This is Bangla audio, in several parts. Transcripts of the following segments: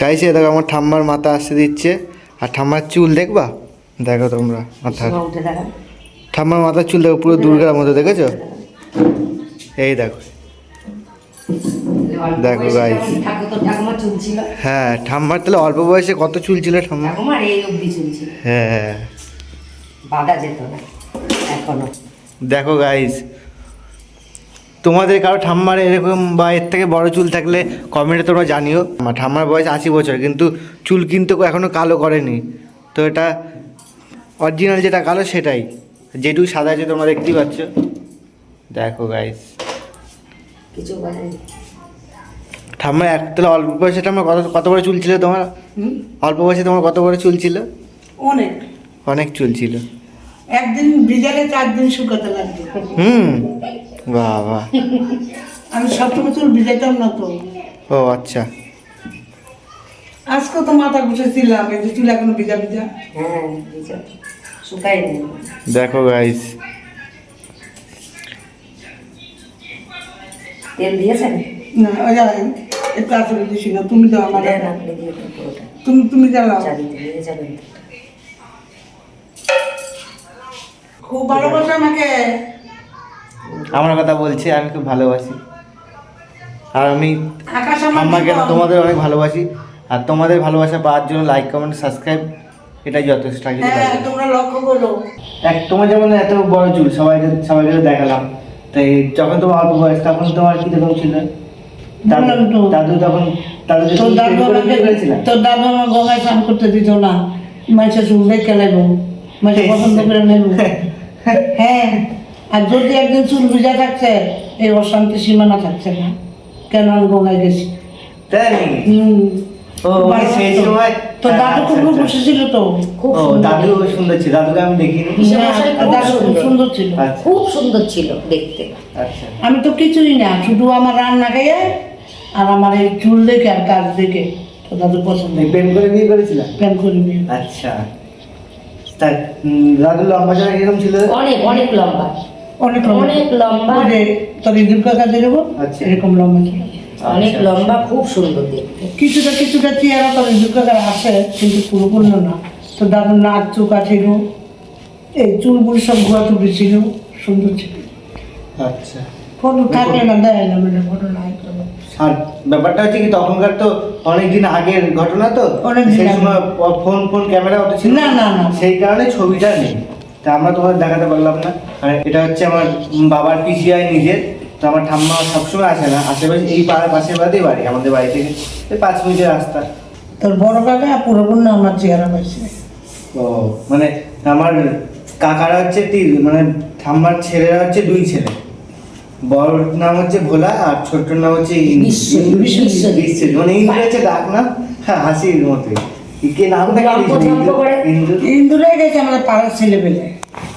গাইছে দেখো আমার ঠাম্মার মাথা আসতে দিচ্ছে। আর ঠাম্মার চুল দেখবা? দেখো তোমরা দেখা ঠাম্মার মাথার চুল দেখো পুরো দুর্গার মতো দেখেছ? এই দেখো। দেখো ছিল। হ্যাঁ ঠাম্মার তাহলে অল্প বয়সে কত চুল ছিল ঠাম্মা? হ্যাঁ। বাঁধা যেত না এখনও। দেখো গাইজ তোমাদের কারও ঠাম্মার এরকম বা এর থেকে বড় চুল থাকলে কমেন্টে তোমরা জানিও। আমার ঠাম্মার বয়স আশি বছর কিন্তু চুল কিন্তু এখনও কালো করেনি। তো এটা অরিজিনাল যেটা কালো সেটাই। যেটুকু সাদা আছে তোমরা দেখতেই পাচ্ছ। দেখো গাইস কিছু ঠাম্মার এক তাহলে অল্প বয়সে ঠাম্মার কত কত বড় চুল ছিল তোমার? অল্প বয়সে তোমার কত বড় চুল ছিল? অনেক। অনেক চুল ছিল। একদিন ভিজালে চার দিন শুকাতে লাগবে। হুম। বাহ আমি সবসময় চুল ভিজাইতাম না তো। ও আচ্ছা। আজকে তো মাথা ঘুষেছিলাম এই যে চুল এখনও ভিজা ভিজা। হ্যাঁ শুকাই দেখো গাইজ তেল দিয়েছেন? না ওই যে একটু আসলে দিছি না তুমি আমার। তুমি তুমি জ্বালাও। খুব ভালোবাসে আমাকে। আমার কথা বলছি আমি খুব ভালোবাসি। আর আমি আমার আমাকে তোমাদের অনেক ভালোবাসি। আর তোমাদের ভালোবাসা পাওয়ার জন্য লাইক কমেন্ট সাবস্ক্রাইব এটাই যথেষ্ট হ্যাঁ। তোমরা লক্ষ্য করো। এক তোমার যেমন এত বড় চুল সবাইকে সবাইকে দেখালাম। তাই যখন তোমার অল্প বয়স তখন তোমার কি রকম ছিল? দাদু তখন দাদু তোর দাদু আমার গঙ্গায় স্নান করতে দিত না। মাইসে চুল দেখে লাগবো মাইসে পছন্দ করে নেব। হ্যাঁ। আর যদি একদিন চুল ভিজা থাকছে এই অশান্তি সীমানা থাকছে না। কেন আমি গঙ্গায় গেছি? তাই নাকি? হুম। ও সেই সময় তোর দাদু খুব আচ্ছা, আচ্ছা। তো। খুব দাদু সুন্দর। ছিল। দাদুকে আমি দেখিনি। বিশ্বমশাই খুব দাদু সুন্দর। সুন্দর ছিল। আচ্ছা। খুব সুন্দর ছিল দেখতে। আচ্ছা। আমি তো কিছুই না শুধু আমার রান্না খেয়ে আর আমার এই চুল দেখে আর কাজ দেখে। তো দাদু পছন্দ প্রেম করে বিয়ে করেছিলাম প্রেম করবি আচ্ছা। তা উম, দাদু লম্বা কীরকম ছিল? অনেক অনেক লম্বা। অনেক অনেক লম্বা। যে তোর ইঁদুর কাকা দেবো আচ্ছা। এরকম লম্বা ছিল। অনেক। লম্বা খুব সুন্দর দেখতে। কিছুটা কিছুটা চেহারা তোর ইঁদুর কাকার আছে কিন্তু পুরোপূর্ণ না। তো দাদুর নাক চোখা ছিল এই চুলগুলো সব ঘোরা টুকরি ছিল সুন্দর ছিল। আচ্ছা। ফটো থাকলে না দেয় না মানে ফটো নাই তো। আর ব্যাপারটা হচ্ছে কি তখনকার তো অনেক দিন আগের ঘটনা তো। অনেক সেই সময় ফোন ফোন ক্যামেরা অত ছিল না, না, না। সেই কারণে ছবিটা নেই। তা আমরা তোমাদের দেখাতে পারলাম না। আর এটা হচ্ছে আমার বাবার পিসিআই নিজের। তো আমার ঠাম্মা সবসময় আসে না। আশেপাশে এই পাড়ার পাশে বাড়িতেই বাড়ি। আমাদের বাড়ি থেকে এই পাঁচ মিনিটের রাস্তা। তোর বড় কাকা পুরোপূর্ণ আমার চেহারা পাইছে। তো মানে আমার কাকারা হচ্ছে তিন মানে ঠাম্মার ছেলেরা হচ্ছে দুই ছেলে। বড় নাম হচ্ছে ভোলা আর ছোট্ট নাম হচ্ছে বিশ্বজিৎ। মানে ইন্দ্র হচ্ছে ডাক নাম হ্যাঁ হাসির মতো কে নামটা ইন্দ্র? গেছে আমাদের পাড়ার ছেলে পেলে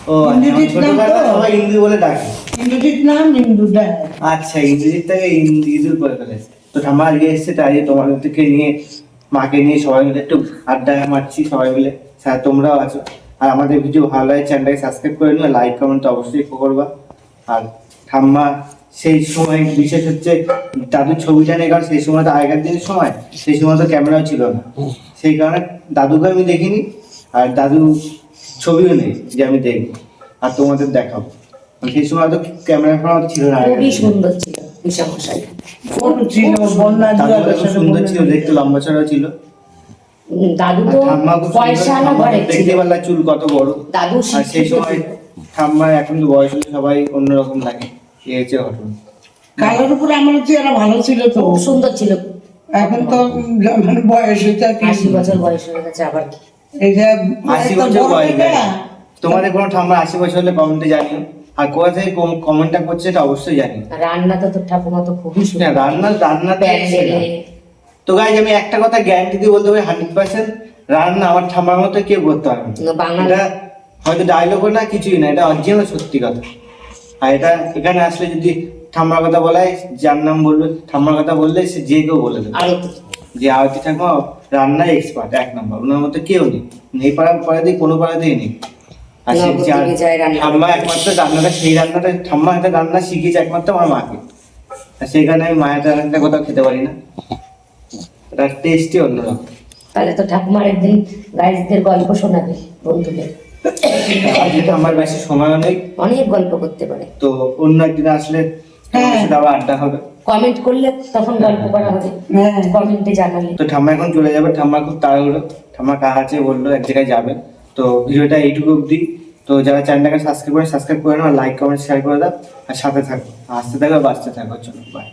ও আচ্ছা, ইন্দ্রজিৎ নাম তো? সবাই ইন্দ্র বলে ডাকে। ইন্দুজিৎ নাম ইন্দু আচ্ছা ইন্দ্রজিৎ থেকে ইন্দ- করে ফেলেছে। তো ঠাম্মা আজকে এসছে তাই তোমাদের নিয়ে মাকে নিয়ে সবাই মিলে একটু আড্ডা মারছি সবাই মিলে। স্যার তোমরাও আছো। আর আমাদের ভিডিও ভালো লাগে চ্যানেলটাকে সাবস্ক্রাইব করে নিও লাইক কমেন্ট অবশ্যই করবা। আর ঠাম্মা সেই সময় বিশেষ হচ্ছে দাদুর ছবিটা নেই কারণ সেই সময় তো আগেকার দিনের সময় সেই সময় তো ক্যামেরাও ছিল না। সেই কারণে দাদুকে আমি দেখিনি। আর দাদু ছবিও নেই যে আমি দেখব আর তোমাদের দেখাবো। সেই সময় তো ক্যামেরা ফোন ছিল না খুবই সুন্দর ছিল বিশ্বমশাই ফটো ছিল? বন্যা দাদু জুয়ারের খুব সাথে সুন্দর ছিল। দেখতে লম্বা চড়া ছিল। দাদু তো ঠাম্মা পয়সা সুন্দর ঘরে দেখতে পারলা চুল কত বড়। দাদু আর সেই সময় ছিল। এখন তো বয়স হলে সবাই অন্যরকম লাগে। হচ্ছে ঘটনা। কালোর উপরে আমার চেহারা ভালো ছিল তো। সুন্দর ছিল। এখন তো মানে বয়স হচ্ছে আর কি। আশি বছর বয়স হয়ে গেছে আবার। এই যে আশি বছর বয়স থেকে, তোমাদের কোনো ঠাম্মা আশি বছর হলে কমেন্টে জানিও আর কোথা থেকে কমেন্টটা করছে এটা অবশ্যই জানি। রান্না তো তোর ঠাকুমা তো খুবই সুন্দর। রান্না রান্না তো তো গাইজ আমি একটা কথা গ্যারান্টি দিয়ে বলতে পারি হান্ড্রেড পার্সেন্ট রান্না আমার ঠাম্মার মতো কেউ করতে পারবে এটা হয়তো ডায়লগও না কিছুই না এটা অরিজিনাল সত্যি কথা। আর এটা এখানে আসলে যদি ঠাম্মার কথা বলা হয় যার নাম বলবে ঠাম্মার কথা বললে সে যে কেউ বলে দেবে। যে আরতি ঠাকুমা রান্নায় এক্সপার্ট এক নম্বর ওনার মতো কেউ নেই। এই পাড়া পাড়াতেই কোনো পাড়াতেই নেই। আর ঠাম্মা একমাত্র রান্নাটা সেই রান্নাটা ঠাম্মা হাতে রান্না শিখিয়েছে একমাত্র আমার মাকে। আর সেখানে আমি মায়ের রান্নাটা কোথাও খেতে পারি না। তার টেস্টই অন্যরকম। তাহলে তো ঠাকুমার একদিন গাইজদের গল্প শোনাবে বন্ধুদের। আমার বেশি সময়ও নেই। অনেক গল্প করতে পারে। তো অন্য একদিন আসলে সাথে আবার আড্ডা হবে। কমেন্ট করলে তখন গল্প করা হবে। হ্যাঁ। কমেন্টে জানালে। তো ঠাম্মা এখন চলে যাবে। ঠাম্মা খুব তাড়াহুড়ো। ঠাম্মা আছে বলল এক জায়গায় যাবে। তো ভিডিওটা এইটুকু অবধি। তো যারা চ্যানেলটাকে সাবস্ক্রাইব করে সাবস্ক্রাইব করে নাও লাইক কমেন্ট শেয়ার করে দাও। আর সাথে থাকো। আসতে থাকো বাঁচতে থাকো চলো বাই